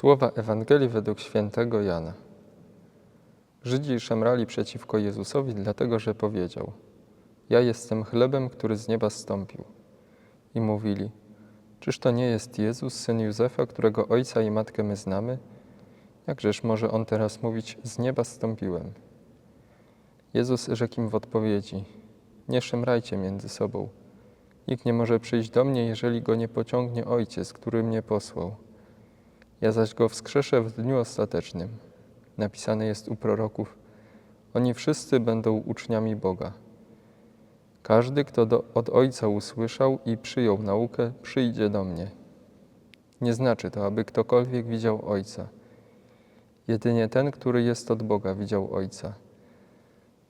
Słowa Ewangelii według świętego Jana. Żydzi szemrali przeciwko Jezusowi, dlatego że powiedział: Ja jestem chlebem, który z nieba zstąpił. I mówili: Czyż to nie jest Jezus, syn Józefa, którego ojca i matkę my znamy? Jakżeż może on teraz mówić: Z nieba zstąpiłem? Jezus rzekł im w odpowiedzi: Nie szemrajcie między sobą. Nikt nie może przyjść do mnie, jeżeli go nie pociągnie Ojciec, który mnie posłał. Ja zaś go wskrzeszę w dniu ostatecznym. Napisane jest u proroków: Oni wszyscy będą uczniami Boga. Każdy, kto do, od Ojca usłyszał i przyjął naukę, przyjdzie do mnie. Nie znaczy to, aby ktokolwiek widział Ojca. Jedynie ten, który jest od Boga, widział Ojca.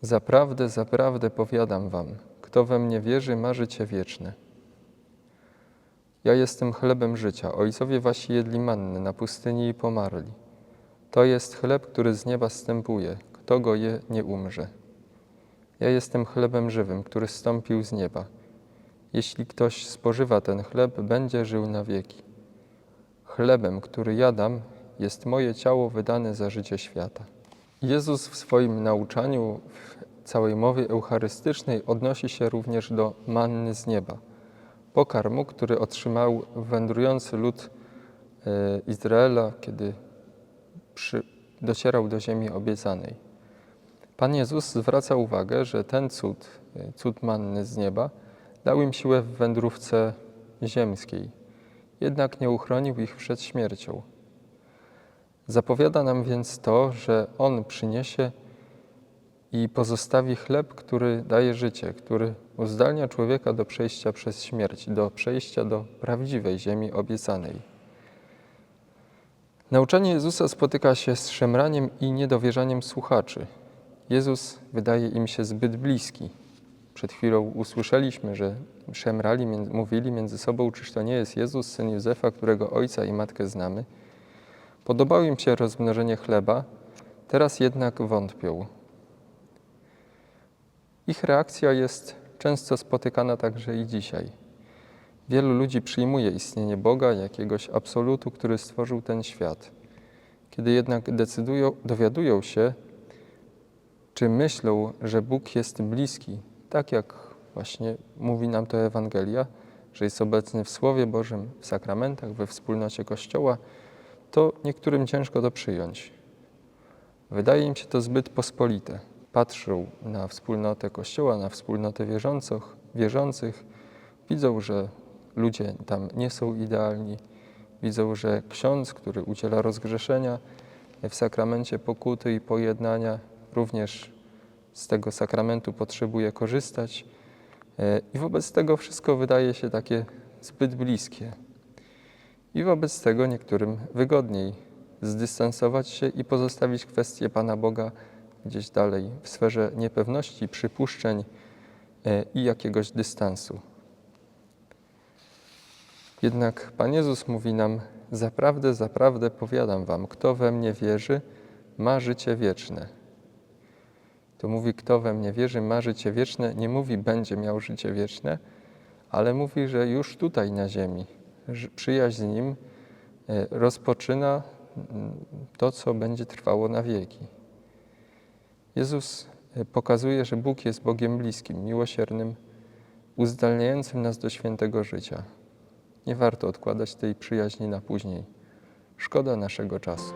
Zaprawdę, zaprawdę powiadam wam, kto we mnie wierzy, ma życie wieczne. Ja jestem chlebem życia. Ojcowie wasi jedli manny na pustyni i pomarli. To jest chleb, który z nieba stępuje. Kto go je, nie umrze. Ja jestem chlebem żywym, który zstąpił z nieba. Jeśli ktoś spożywa ten chleb, będzie żył na wieki. Chlebem, który jadam, jest moje ciało wydane za życie świata. Jezus w swoim nauczaniu, w całej mowie eucharystycznej odnosi się również do manny z nieba pokarmu, który otrzymał wędrujący lud e, Izraela, kiedy przy, docierał do ziemi obiecanej. Pan Jezus zwraca uwagę, że ten cud, e, cud manny z nieba, dał im siłę w wędrówce ziemskiej, jednak nie uchronił ich przed śmiercią. Zapowiada nam więc to, że On przyniesie i pozostawi chleb, który daje życie, który uzdalnia człowieka do przejścia przez śmierć, do przejścia do prawdziwej ziemi obiecanej. Nauczanie Jezusa spotyka się z szemraniem i niedowierzaniem słuchaczy. Jezus wydaje im się zbyt bliski. Przed chwilą usłyszeliśmy, że szemrali, mówili między sobą, czyż to nie jest Jezus, syn Józefa, którego ojca i matkę znamy. Podobało im się rozmnożenie chleba, teraz jednak wątpią. Ich reakcja jest często spotykana także i dzisiaj. Wielu ludzi przyjmuje istnienie Boga, jakiegoś absolutu, który stworzył ten świat. Kiedy jednak decydują, dowiadują się, czy myślą, że Bóg jest bliski, tak jak właśnie mówi nam to Ewangelia, że jest obecny w Słowie Bożym, w sakramentach, we wspólnocie Kościoła, to niektórym ciężko to przyjąć. Wydaje im się to zbyt pospolite patrzą na wspólnotę Kościoła, na wspólnotę wierzących, wierzących, widzą, że ludzie tam nie są idealni, widzą, że ksiądz, który udziela rozgrzeszenia w sakramencie pokuty i pojednania, również z tego sakramentu potrzebuje korzystać. E, I wobec tego wszystko wydaje się takie zbyt bliskie. I wobec tego niektórym wygodniej zdystansować się i pozostawić kwestię Pana Boga gdzieś dalej w sferze niepewności, przypuszczeń e, i jakiegoś dystansu. Jednak Pan Jezus mówi nam: Zaprawdę, zaprawdę powiadam Wam, kto we mnie wierzy, ma życie wieczne. To mówi, kto we mnie wierzy, ma życie wieczne, nie mówi, będzie miał życie wieczne, ale mówi, że już tutaj na ziemi przyjaźń z Nim e, rozpoczyna mm, to, co będzie trwało na wieki. Jezus e, pokazuje, że Bóg jest Bogiem bliskim, miłosiernym, uzdalniającym nas do świętego życia. Nie warto odkładać tej przyjaźni na później. Szkoda naszego czasu.